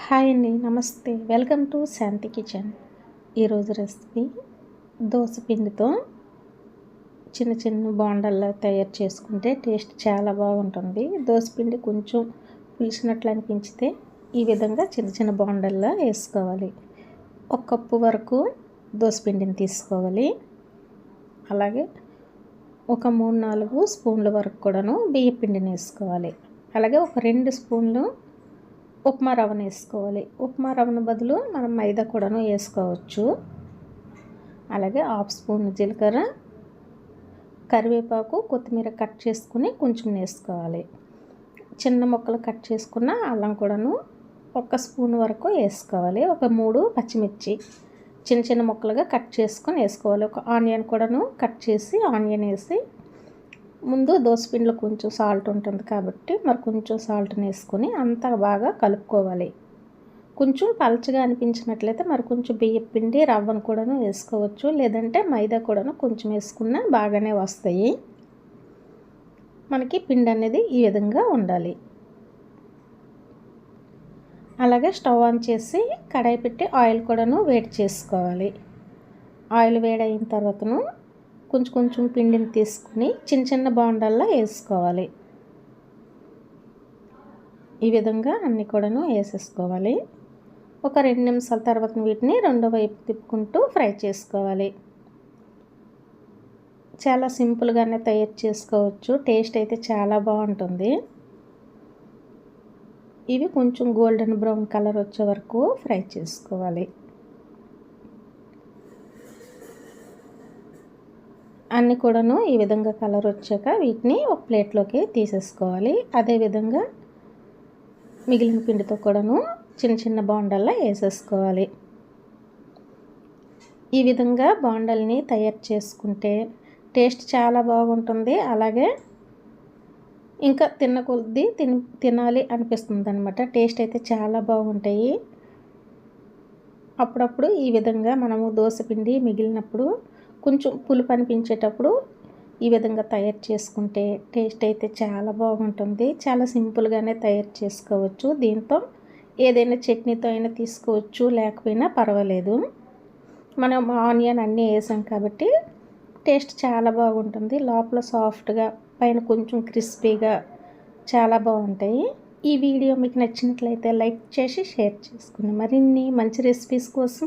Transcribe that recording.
Hi అండి నమస్తే. Welcome to Shanti kitchen. ఈరోజు రెసిపీ దోశ పిండితో చిన్న చిన్న బాండల్లా తయారు చేసుకుంటే టేస్ట్ చాలా బాగుంటుంది. దోశ పిండి కొంచెం పులిసినట్లు అనిపించితే ఈ విధంగా చిన్న చిన్న బాండల్లా వేసుకోవాలి. ఒక కప్పు వరకు దోశ పిండిని తీసుకోవాలి. అలాగే ఒక మూడు నాలుగు స్పూన్ల వరకు కూడాను బియ్య పిండిని వేసుకోవాలి. అలాగే ఒక రెండు స్పూన్లు ఉప్మా రవ్వను వేసుకోవాలి. ఉప్మా రవ్వను బదులు మనం మైదా కూడాను వేసుకోవచ్చు. అలాగే హాఫ్ స్పూన్ జీలకర్ర కరివేపాకు కొత్తిమీర కట్ చేసుకుని కొంచెం వేసుకోవాలి. చిన్న ముక్కలు కట్ చేసుకున్న అల్లం కూడాను ఒక స్పూన్ వరకు వేసుకోవాలి. ఒక మూడు పచ్చిమిర్చి చిన్న చిన్న ముక్కలుగా కట్ చేసుకొని వేసుకోవాలి. ఒక ఆనియన్ కూడాను కట్ చేసి ఆనియన్ వేసి ముందు దోసపిండిలో కొంచెం సాల్ట్ ఉంటుంది కాబట్టి మరి కొంచెం సాల్ట్ని వేసుకొని అంతా బాగా కలుపుకోవాలి. కొంచెం పలచగా అనిపించినట్లయితే మరి కొంచెం బియ్యం పిండి రవ్వను కూడాను వేసుకోవచ్చు. లేదంటే మైదా కూడాను కొంచెం వేసుకున్నా బాగానే వస్తాయి. మనకి పిండి అనేది ఈ విధంగా ఉండాలి. అలాగే స్టవ్ ఆన్ చేసి కడాయి పెట్టి ఆయిల్ కూడాను వేడి చేసుకోవాలి. ఆయిల్ వేడైన తర్వాతను కొంచెం కొంచెం పిండిని తీసుకుని చిన్న చిన్న బాండల్లో వేసుకోవాలి. ఈ విధంగా అన్నీ కూడాను వేసేసుకోవాలి. ఒక రెండు నిమిషాల తర్వాత వీటిని రెండో వైపు తిప్పుకుంటూ ఫ్రై చేసుకోవాలి. చాలా సింపుల్గానే తయారు చేసుకోవచ్చు. టేస్ట్ అయితే చాలా బాగుంటుంది. ఇవి కొంచెం గోల్డెన్ బ్రౌన్ కలర్ వచ్చే వరకు ఫ్రై చేసుకోవాలి. అన్నీ కూడాను ఈ విధంగా కలర్ వచ్చాక వీటిని ఒక ప్లేట్లోకి తీసేసుకోవాలి. అదేవిధంగా మిగిలిన పిండితో కూడాను చిన్న చిన్న బాండల్లా వేసేసుకోవాలి. ఈ విధంగా బాండల్ని తయారు చేసుకుంటే టేస్ట్ చాలా బాగుంటుంది. అలాగే ఇంకా తిన్న కొద్ది తిని తినాలి అనిపిస్తుంది అనమాట టేస్ట్ అయితే చాలా బాగుంటాయి. అప్పుడప్పుడు ఈ విధంగా మనము దోశ పిండి మిగిలినప్పుడు కొంచెం పులుపు అనిపించేటప్పుడు ఈ విధంగా తయారు చేసుకుంటే టేస్ట్ అయితే చాలా బాగుంటుంది. చాలా సింపుల్గానే తయారు చేసుకోవచ్చు. దీంతో ఏదైనా చట్నీతో అయినా తీసుకోవచ్చు. లేకపోయినా పర్వాలేదు. మనం ఆనియన్ అన్నీ వేసాం కాబట్టి టేస్ట్ చాలా బాగుంటుంది. లోపల సాఫ్ట్గా పైన కొంచెం క్రిస్పీగా చాలా బాగుంటాయి. ఈ వీడియో మీకు నచ్చినట్లయితే లైక్ చేసి షేర్ చేసుకుని మరిన్ని మంచి రెసిపీస్ కోసం